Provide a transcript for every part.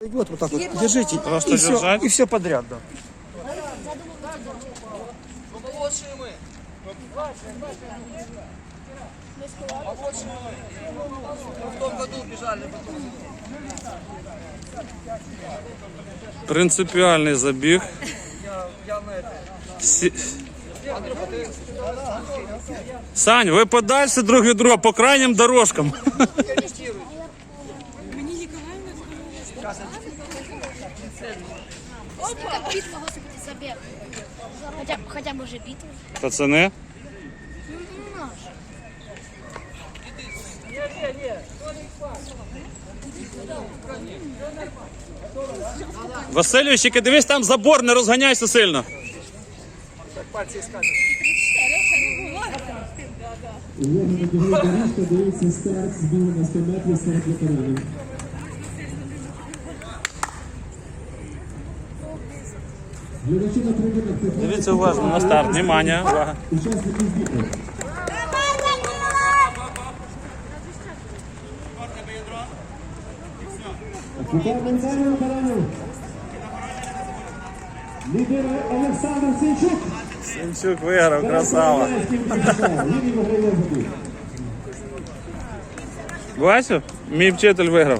Вот, вот так вот держите. Просто и все, держать? и все подряд, да. Принципіальний забіг. Сі- Сань, ви подальше друг від друга по крайнім дорожкам. Как битва, господи, забег. Хотя, хотя бы уже битва. Пацани. Васильович, дивись там забор, не розганяйся сильно. Увага на біговій доріжка, дивиться старт, збігу на 100 метрів, старт ветеранів. Дивіться уважно на старт. Внимание, увага. учасників збігу. Вітаємо вітаємо ветеранів. Лідер Олександр Синчук. Сенчук виграв, красава. Він виграє забіг. Бачив? Мій вчитель виграв.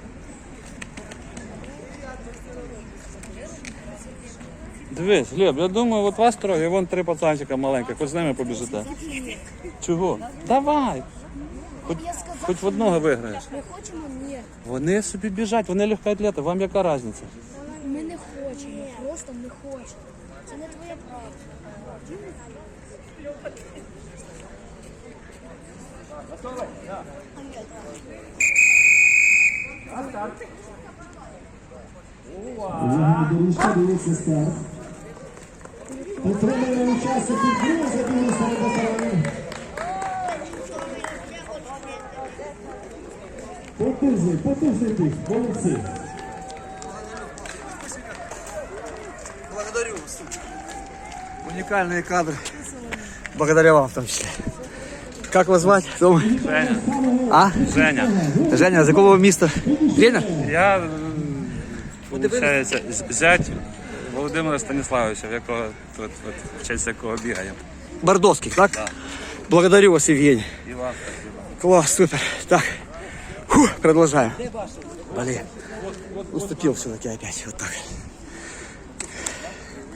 Дивись, Глеб, я думаю, от вас троє, вон три пацанчика маленьких, хоч з ними побіжите. Чого? Давай. Хоч, хоч в одного виграєш. Ми хочемо? Ні. Вони собі біжать, вони легкоатлети, вам яка різниця? Ми не хочемо. Просто не хочемо. Це не твоя правда. Увага на доріжка, дивиться старт. Підтримуємо учасників другого забігу серед ветеранів. Потужний, потужний біг, молодці. Благодарю вас. Уникальные кадры. Благодаря вам в том числе. Как вас звать? Кто вы? Женя. А? Женя. Женя, з якого міста? Тренер? Я, виходить, зять Володимира Станіславовича, в якого тут от, в честь якого бігаємо. Бордовський, так? Благодарю вас, Евгений. І вас спасибо. Класс, супер. Так, Фу, продолжаем. Блин, уступил все-таки опять. Вот так.